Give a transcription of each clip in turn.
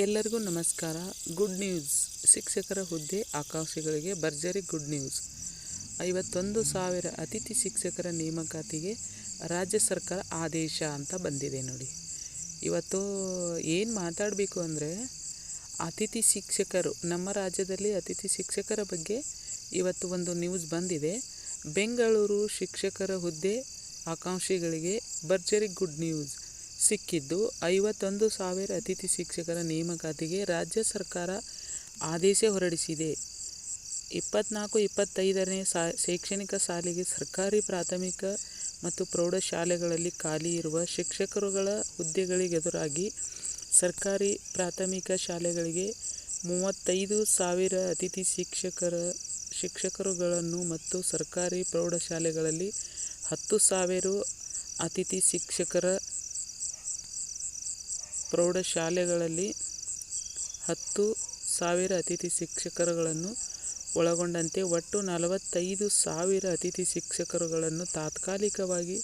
ಎಲ್ಲರಿಗೂ ನಮಸ್ಕಾರ. Good news ಶಿಕ್ಷಕರ ಹುದ್ದೆ, ಆಕಾಂಕ್ಷಿಗಳಿಗೆ ಭರ್ಜರಿ ಗುಡ್ ನ್ಯೂಸ್ ಐವತ್ತೊಂದು ಸಾವಿರ ಅತಿಥಿ ಶಿಕ್ಷಕರ ನೇಮಕಾತಿಗೆ ರಾಜ್ಯ ಸರ್ಕಾರ ಆದೇಶ ಅಂತ ಬಂದಿದೆ ನೋಡಿ. ಇವತ್ತು ಏನು ಮಾತಾಡಬೇಕು ಅಂದರೆ, ಅತಿಥಿ ಶಿಕ್ಷಕರು, ನಮ್ಮ ರಾಜ್ಯದಲ್ಲಿ ಅತಿಥಿ ಶಿಕ್ಷಕರ ಬಗ್ಗೆ ಇವತ್ತು ಒಂದು ನ್ಯೂಸ್ ಬಂದಿದೆ. ಬೆಂಗಳೂರು ಶಿಕ್ಷಕರ ಹುದ್ದೆ, ಆಕಾಂಕ್ಷಿಗಳಿಗೆ ಭರ್ಜರಿ ಗುಡ್ ನ್ಯೂಸ್ ಸಿಕ್ಕಿದ್ದು ಐವತ್ತೊಂದು ಸಾವಿರ ಅತಿಥಿ ಶಿಕ್ಷಕರ ನೇಮಕಾತಿಗೆ ರಾಜ್ಯ ಸರ್ಕಾರ ಆದೇಶ ಹೊರಡಿಸಿದೆ. ಇಪ್ಪತ್ನಾಲ್ಕು, ಇಪ್ಪತ್ತೈದನೇ ಸಾ, ಶೈಕ್ಷಣಿಕ ಸಾಲಿಗೆ ಸರ್ಕಾರಿ ಪ್ರಾಥಮಿಕ ಮತ್ತು ಪ್ರೌಢಶಾಲೆಗಳಲ್ಲಿ ಖಾಲಿ ಇರುವ ಶಿಕ್ಷಕರುಗಳ ಹುದ್ದೆಗಳಿಗೆದುರಾಗಿ ಸರ್ಕಾರಿ ಪ್ರಾಥಮಿಕ ಶಾಲೆಗಳಿಗೆ ಮೂವತ್ತೈದು ಸಾವಿರ ಅತಿಥಿ ಶಿಕ್ಷಕರ, ಶಿಕ್ಷಕರುಗಳನ್ನು ಮತ್ತು ಸರ್ಕಾರಿ ಪ್ರೌಢಶಾಲೆಗಳಲ್ಲಿ ಹತ್ತು ಸಾವಿರ ಅತಿಥಿ ಶಿಕ್ಷಕರ ಪ್ರೌಢಶಾಲೆಗಳಲ್ಲಿ ಹತ್ತು ಸಾವಿರ ಅತಿಥಿ ಶಿಕ್ಷಕರುಗಳನ್ನು ಒಳಗೊಂಡಂತೆ ಒಟ್ಟು ನಲವತ್ತೈದು ಸಾವಿರ ಅತಿಥಿ ಶಿಕ್ಷಕರುಗಳನ್ನು ತಾತ್ಕಾಲಿಕವಾಗಿ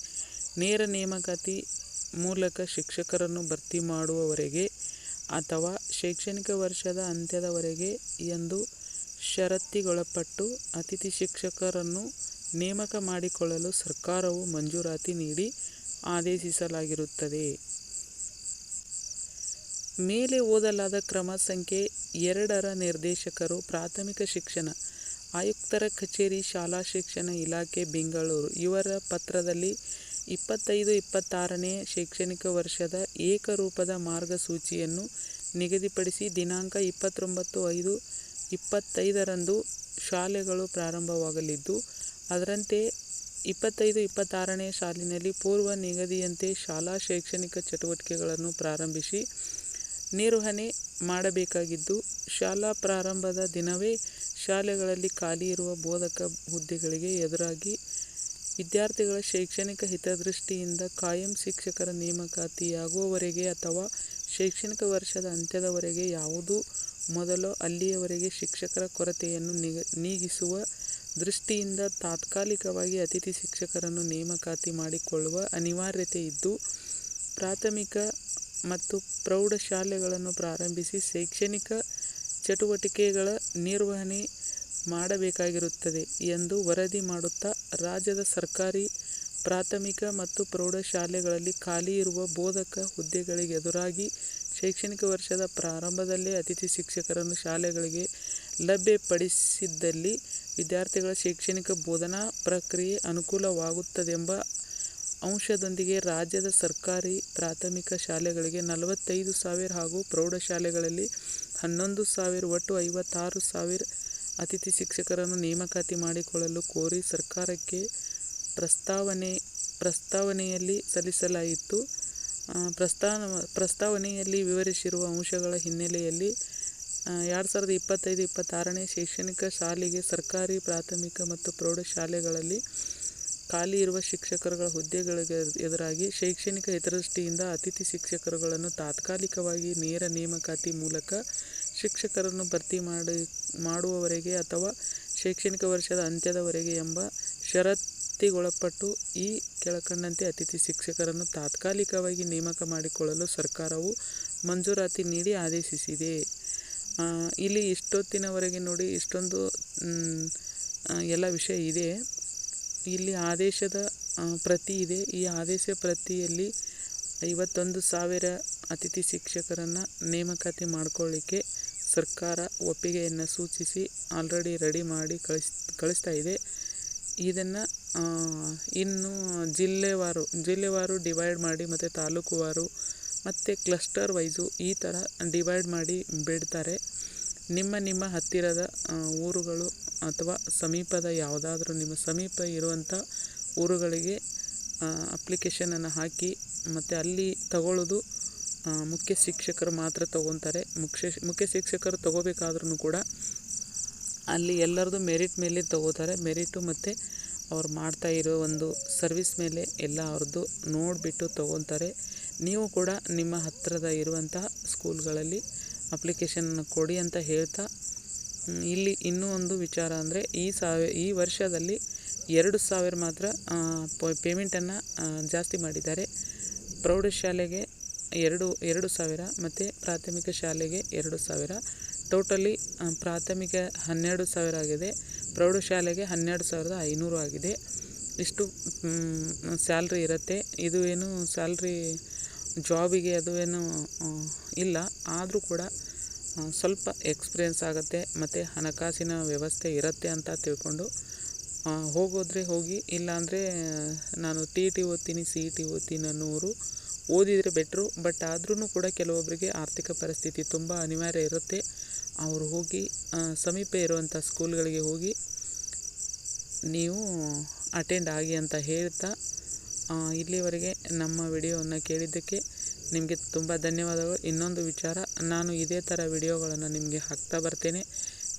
ನೇರ ನೇಮಕಾತಿ ಮೂಲಕ ಶಿಕ್ಷಕರನ್ನು ಭರ್ತಿ ಮಾಡುವವರೆಗೆ ಅಥವಾ ಶೈಕ್ಷಣಿಕ ವರ್ಷದ ಅಂತ್ಯದವರೆಗೆ ಎಂದು ಷರತ್ತಿಗೊಳಪಟ್ಟು ಅತಿಥಿ ಶಿಕ್ಷಕರನ್ನು ನೇಮಕ ಮಾಡಿಕೊಳ್ಳಲು ಸರ್ಕಾರವು ಮಂಜೂರಾತಿ ನೀಡಿ ಆದೇಶಿಸಲಾಗಿರುತ್ತದೆ. ಮೇಲೆ ಓದಲಾದ ಕ್ರಮ ಸಂಖ್ಯೆ ಎರಡರ ನಿರ್ದೇಶಕರು ಪ್ರಾಥಮಿಕ ಶಿಕ್ಷಣ, ಆಯುಕ್ತರ ಕಚೇರಿ, ಶಾಲಾ ಶಿಕ್ಷಣ ಇಲಾಖೆ, ಬೆಂಗಳೂರು. ಇವರ ಪತ್ರದಲ್ಲಿ ಇಪ್ಪತ್ತೈದು, ಇಪ್ಪತ್ತಾರನೇ ಶೈಕ್ಷಣಿಕ ವರ್ಷದ ಏಕರೂಪದ ಮಾರ್ಗಸೂಚಿಯನ್ನು ನಿಗದಿಪಡಿಸಿ ದಿನಾಂಕ ಇಪ್ಪತ್ತೊಂಬತ್ತು, ಐದು, ಇಪ್ಪತ್ತೈದರಂದು ಶಾಲೆಗಳು ಪ್ರಾರಂಭವಾಗಲಿದ್ದು, ಅದರಂತೆ ಇಪ್ಪತ್ತೈದು, ಇಪ್ಪತ್ತಾರನೇ ಸಾಲಿನಲ್ಲಿ ಪೂರ್ವ ನಿಗದಿಯಂತೆ ಶಾಲಾ ಶೈಕ್ಷಣಿಕ ಚಟುವಟಿಕೆಗಳನ್ನು ಪ್ರಾರಂಭಿಸಿ ನಿರ್ವಹಣೆ ಮಾಡಬೇಕಾಗಿದ್ದು, ಶಾಲಾ ಪ್ರಾರಂಭದ ದಿನವೇ ಶಾಲೆಗಳಲ್ಲಿ ಖಾಲಿ ಇರುವ ಬೋಧಕ ಹುದ್ದೆಗಳಿಗೆ ಎದುರಾಗಿ ವಿದ್ಯಾರ್ಥಿಗಳ ಶೈಕ್ಷಣಿಕ ಹಿತದೃಷ್ಟಿಯಿಂದ ಕಾಯಂ ಶಿಕ್ಷಕರ ನೇಮಕಾತಿಯಾಗುವವರೆಗೆ ಅಥವಾ ಶೈಕ್ಷಣಿಕ ವರ್ಷದ ಅಂತ್ಯದವರೆಗೆ ಯಾವುದು ಮೊದಲೋ ಅಲ್ಲಿಯವರೆಗೆ ಶಿಕ್ಷಕರ ಕೊರತೆಯನ್ನು ನಿಗ, ನೀಗಿಸುವ ದೃಷ್ಟಿಯಿಂದ ತಾತ್ಕಾಲಿಕವಾಗಿ ಅತಿಥಿ ಶಿಕ್ಷಕರನ್ನು ನೇಮಕಾತಿ ಮಾಡಿಕೊಳ್ಳುವ ಅನಿವಾರ್ಯತೆ ಇದ್ದು, ಪ್ರಾಥಮಿಕ ಮತ್ತು ಪ್ರೌಢಶಾಲೆಗಳನ್ನು ಪ್ರಾರಂಭಿಸಿ ಶೈಕ್ಷಣಿಕ ಚಟುವಟಿಕೆಗಳ ನಿರ್ವಹಣೆ ಮಾಡಬೇಕಾಗಿರುತ್ತದೆ ಎಂದು ವರದಿ ಮಾಡುತ್ತಾ ರಾಜ್ಯದ ಸರ್ಕಾರಿ, ಪ್ರಾಥಮಿಕ ಮತ್ತು ಪ್ರೌಢಶಾಲೆಗಳಲ್ಲಿ ಖಾಲಿ ಇರುವ ಬೋಧಕ ಹುದ್ದೆಗಳಿಗೆ ಎದುರಾಗಿ ಶೈಕ್ಷಣಿಕ ವರ್ಷದ ಪ್ರಾರಂಭದಲ್ಲೇ ಅತಿಥಿ ಶಿಕ್ಷಕರನ್ನು ಶಾಲೆಗಳಿಗೆ ಲಭ್ಯಪಡಿಸಿದ್ದಲ್ಲಿ ವಿದ್ಯಾರ್ಥಿಗಳ ಶೈಕ್ಷಣಿಕ ಬೋಧನಾ ಪ್ರಕ್ರಿಯೆ ಅನುಕೂಲವಾಗುತ್ತದೆಂಬ ಅಂಶದೊಂದಿಗೆ ರಾಜ್ಯದ ಸರ್ಕಾರಿ ಪ್ರಾಥಮಿಕ ಶಾಲೆಗಳಿಗೆ ನಲವತ್ತೈದು ಸಾವಿರ ಹಾಗೂ ಪ್ರೌಢಶಾಲೆಗಳಲ್ಲಿ ಹನ್ನೊಂದು ಸಾವಿರ, ಒಟ್ಟು ಐವತ್ತಾರು ಸಾವಿರ ಅತಿಥಿ ಶಿಕ್ಷಕರನ್ನು ನೇಮಕಾತಿ ಮಾಡಿಕೊಳ್ಳಲು ಕೋರಿ ಸರ್ಕಾರಕ್ಕೆ ಪ್ರಸ್ತಾವನೆ, ಪ್ರಸ್ತಾವನೆಯಲ್ಲಿ ಸಲ್ಲಿಸಲಾಯಿತು. ಪ್ರಸ್ತಾವ ಪ್ರಸ್ತಾವನೆಯಲ್ಲಿ ವಿವರಿಸಿರುವ ಅಂಶಗಳ ಹಿನ್ನೆಲೆಯಲ್ಲಿ ಎರಡು ಸಾವಿರದ ಇಪ್ಪತ್ತೈದು, ಇಪ್ಪತ್ತಾರನೇ ಶೈಕ್ಷಣಿಕ ಸಾಲಿಗೆ ಸರ್ಕಾರಿ ಪ್ರಾಥಮಿಕ ಮತ್ತು ಪ್ರೌಢಶಾಲೆಗಳಲ್ಲಿ ಖಾಲಿ ಇರುವ ಶಿಕ್ಷಕರುಗಳ ಹುದ್ದೆಗಳಿಗೆ ಎದುರಾಗಿ ಶೈಕ್ಷಣಿಕ ಹಿತದೃಷ್ಟಿಯಿಂದ ಅತಿಥಿ ಶಿಕ್ಷಕರುಗಳನ್ನು ತಾತ್ಕಾಲಿಕವಾಗಿ ನೇರ ನೇಮಕಾತಿ ಮೂಲಕ ಶಿಕ್ಷಕರನ್ನು ಭರ್ತಿ ಮಾಡಿ, ಮಾಡುವವರೆಗೆ ಅಥವಾ ಶೈಕ್ಷಣಿಕ ವರ್ಷದ ಅಂತ್ಯದವರೆಗೆ ಎಂಬ ಷರತ್ತಿಗೊಳಪಟ್ಟು ಈ ಕೆಳಕಂಡಂತೆ ಅತಿಥಿ ಶಿಕ್ಷಕರನ್ನು ತಾತ್ಕಾಲಿಕವಾಗಿ ನೇಮಕ ಮಾಡಿಕೊಳ್ಳಲು ಸರ್ಕಾರವು ಮಂಜೂರಾತಿ ನೀಡಿ ಆದೇಶಿಸಿದೆ. ಇಲ್ಲಿ ಇಷ್ಟೊತ್ತಿನವರೆಗೆ ನೋಡಿ ಇಷ್ಟೊಂದು ಎಲ್ಲ ವಿಷಯ ಇದೆ. ಇಲ್ಲಿ ಆದೇಶದ ಪ್ರತಿ ಇದೆ. ಈ ಆದೇಶ ಪ್ರತಿಯಲ್ಲಿ ಐವತ್ತೊಂದು ಸಾವಿರ ಅತಿಥಿ ಶಿಕ್ಷಕರನ್ನು ನೇಮಕಾತಿ ಮಾಡಿಕೊಳ್ಳಿಕ್ಕೆ ಸರ್ಕಾರ ಒಪ್ಪಿಗೆಯನ್ನು ಸೂಚಿಸಿ, ಆಲ್ರೆಡಿ ರೆಡಿ ಮಾಡಿ ಕಳಿಸ್, ಕಳಿಸ್ತಾ ಇದೆ. ಇದನ್ನು ಇನ್ನು ಜಿಲ್ಲೆವಾರು ಜಿಲ್ಲೆವಾರು ಡಿವೈಡ್ ಮಾಡಿ ಮತ್ತು ತಾಲೂಕುವಾರು ಮತ್ತು ಕ್ಲಸ್ಟರ್ ವೈಸು ಈ ಥರ ಡಿವೈಡ್ ಮಾಡಿ ಬಿಡ್ತಾರೆ. ನಿಮ್ಮ ನಿಮ್ಮ ಹತ್ತಿರದ ಊರುಗಳು ಅಥವಾ ಸಮೀಪದ ಯಾವುದಾದ್ರೂ ನಿಮ್ಮ ಸಮೀಪ ಇರುವಂಥ ಊರುಗಳಿಗೆ ಅಪ್ಲಿಕೇಶನನ್ನು ಹಾಕಿ ಮತ್ತು ಅಲ್ಲಿ ತಗೊಳ್ಳೋದು ಮುಖ್ಯ ಶಿಕ್ಷಕರು ಮಾತ್ರ ತಗೊತಾರೆ. ಮುಖ್ಯ ಮುಖ್ಯ ಶಿಕ್ಷಕರು ತಗೋಬೇಕಾದ್ರೂ ಕೂಡ ಅಲ್ಲಿ ಎಲ್ಲರದು ಮೆರಿಟ್ ಮೇಲೆ ತಗೋತಾರೆ. ಮೆರಿಟು ಮತ್ತು ಅವ್ರು ಮಾಡ್ತಾ ಇರೋ ಒಂದು ಸರ್ವಿಸ್ ಮೇಲೆ ಎಲ್ಲ ಅವ್ರದ್ದು ನೋಡಿಬಿಟ್ಟು ತಗೊತಾರೆ. ನೀವು ಕೂಡ ನಿಮ್ಮ ಹತ್ತಿರದ ಇರುವಂತಹ ಸ್ಕೂಲ್ಗಳಲ್ಲಿ ಅಪ್ಲಿಕೇಶನನ್ನು ಕೊಡಿ ಅಂತ ಹೇಳ್ತಾ ಇಲ್ಲಿ ಇನ್ನೂ ಒಂದು ವಿಚಾರ ಅಂದರೆ ಈ ಸಾವಿ ಈ ವರ್ಷದಲ್ಲಿ ಎರಡು ಸಾವಿರ ಮಾತ್ರ ಪೇಮೆಂಟನ್ನು ಜಾಸ್ತಿ ಮಾಡಿದ್ದಾರೆ. ಪ್ರೌಢಶಾಲೆಗೆ ಎರಡು ಎರಡು ಸಾವಿರ ಮತ್ತು ಪ್ರಾಥಮಿಕ ಶಾಲೆಗೆ ಎರಡು ಸಾವಿರ. ಟೋಟಲಿ ಪ್ರಾಥಮಿಕ ಹನ್ನೆರಡು ಸಾವಿರ ಆಗಿದೆ ಪ್ರೌಢಶಾಲೆಗೆ ಹನ್ನೆರಡು ಸಾವಿರದ ಐನೂರು ಆಗಿದೆ. ಇಷ್ಟು ಸ್ಯಾಲ್ರಿ ಇರುತ್ತೆ. ಇದು ಏನು ಸ್ಯಾಲ್ರಿ ಜಾಬಿಗೆ ಅದು ಏನು ಇಲ್ಲ. ಆದರೂ ಕೂಡ ಸ್ವಲ್ಪ ಎಕ್ಸ್ಪೀರಿಯೆನ್ಸ್ ಆಗುತ್ತೆ, ಮತ್ತು ಹಣಕಾಸಿನ ವ್ಯವಸ್ಥೆ ಇರುತ್ತೆ ಅಂತ ತಿಳ್ಕೊಂಡು ಹೋಗೋದ್ರೆ ಹೋಗಿ, ಇಲ್ಲಾಂದರೆ, ನಾನು ಟಿ ಇ ಟಿ ಓದ್ತೀನಿ, ಸಿ ಇ ಟಿ ಓದ್ತೀನಿ ಅನ್ನೋರು ಓದಿದರೆ ಬೆಟ್ರು, ಬಟ್ ಆದ್ರೂ ಕೂಡ ಕೆಲವೊಬ್ಬರಿಗೆ ಆರ್ಥಿಕ ಪರಿಸ್ಥಿತಿ ತುಂಬ ಅನಿವಾರ್ಯ ಇರುತ್ತೆ. ಅವರು ಹೋಗಿ ಸಮೀಪ ಇರುವಂಥ ಸ್ಕೂಲ್ಗಳಿಗೆ ಹೋಗಿ, ನೀವು ಅಟೆಂಡ್ ಆಗಿ ಅಂತ ಹೇಳ್ತಾ ಇಲ್ಲಿವರೆಗೆ ನಮ್ಮ ವಿಡಿಯೋವನ್ನು ಕೇಳಿದ್ದಕ್ಕೆ ನಿಮಗೆ ತುಂಬ ಧನ್ಯವಾದಗಳು. ಇನ್ನೊಂದು ವಿಚಾರ, ನಾನು ಇದೇ ಥರ ವಿಡಿಯೋಗಳನ್ನು ನಿಮಗೆ ಹಾಕ್ತಾ ಬರ್ತೇನೆ.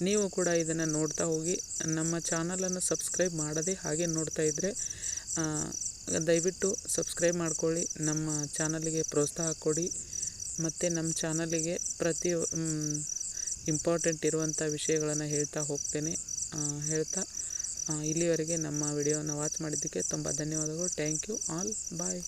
ನೀವು ಕೂಡ ಇದನ್ನು ನೋಡ್ತಾ ಹೋಗಿ, ನಮ್ಮ ಚಾನಲನ್ನು ಸಬ್ಸ್ಕ್ರೈಬ್ ಮಾಡದೆ ಹಾಗೆ ನೋಡ್ತಾ ಇದ್ದರೆ ದಯವಿಟ್ಟು ಸಬ್ಸ್ಕ್ರೈಬ್ ಮಾಡಿಕೊಳ್ಳಿ, ನಮ್ಮ ಚಾನಲಿಗೆ ಪ್ರೋತ್ಸಾಹ ಕೊಡಿ. ಮತ್ತು ನಮ್ಮ ಚಾನಲಿಗೆ ಪ್ರತಿ ಇಂಪಾರ್ಟೆಂಟ್ ಇರುವಂಥ ವಿಷಯಗಳನ್ನು ಹೇಳ್ತಾ ಹೋಗ್ತೇನೆ. ಹೇಳ್ತಾ ಇಲ್ಲಿವರೆಗೆ ನಮ್ಮ ವಿಡಿಯೋನ ವಾಚ್ ಮಾಡಿದ್ದಕ್ಕೆ ತುಂಬ ಧನ್ಯವಾದಗಳು. Thank you all bye